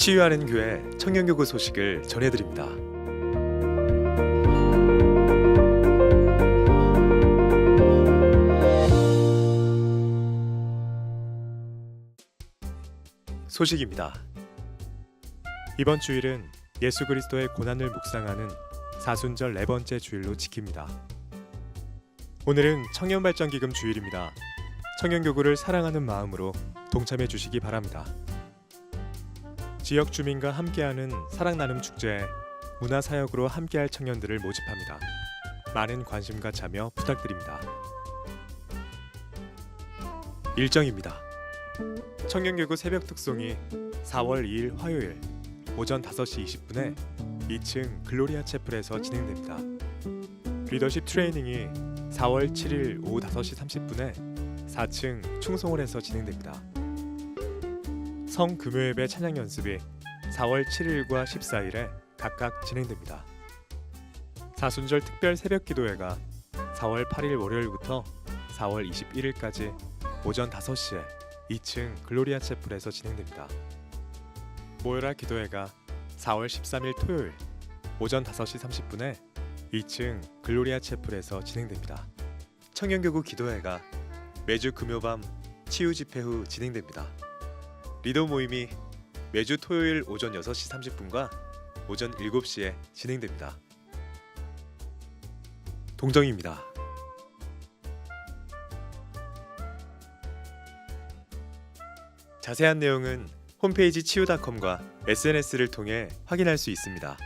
치유하는 교회 청년교구 소식을 전해드립니다. 소식입니다. 이번 주일은 예수 그리스도의 고난을 묵상하는 사순절 네 번째 주일로 지킵니다. 오늘은 청년발전기금 주일입니다. 청년교구를 사랑하는 마음으로 동참해 주시기 바랍니다. 지역 주민과 함께하는 사랑 나눔 축제에 문화 사역으로 함께할 청년들을 모집합니다. 많은 관심과 참여 부탁드립니다. 일정입니다. 청년교구 새벽 특송이 4월 2일 화요일 오전 5시 20분에 2층 글로리아 채플에서 진행됩니다. 리더십 트레이닝이 4월 7일 오후 5시 30분에 4층 충성홀에서 진행됩니다. 성 금요예배 찬양 연습이 4월 7일과 14일에 각각 진행됩니다. 사순절 특별 새벽 기도회가 4월 8일 월요일부터 4월 21일까지 오전 5시에 2층 글로리아 채플에서 진행됩니다. 모여라 기도회가 4월 13일 토요일 오전 5시 30분에 2층 글로리아 채플에서 진행됩니다. 청년교구 기도회가 매주 금요 밤 치유 집회 후 진행됩니다. 리더 모임이 매주 토요일 오전 6시 30분과 오전 7시에 진행됩니다. 동정입니다. 자세한 내용은 홈페이지 치유닷컴과 SNS를 통해 확인할 수 있습니다.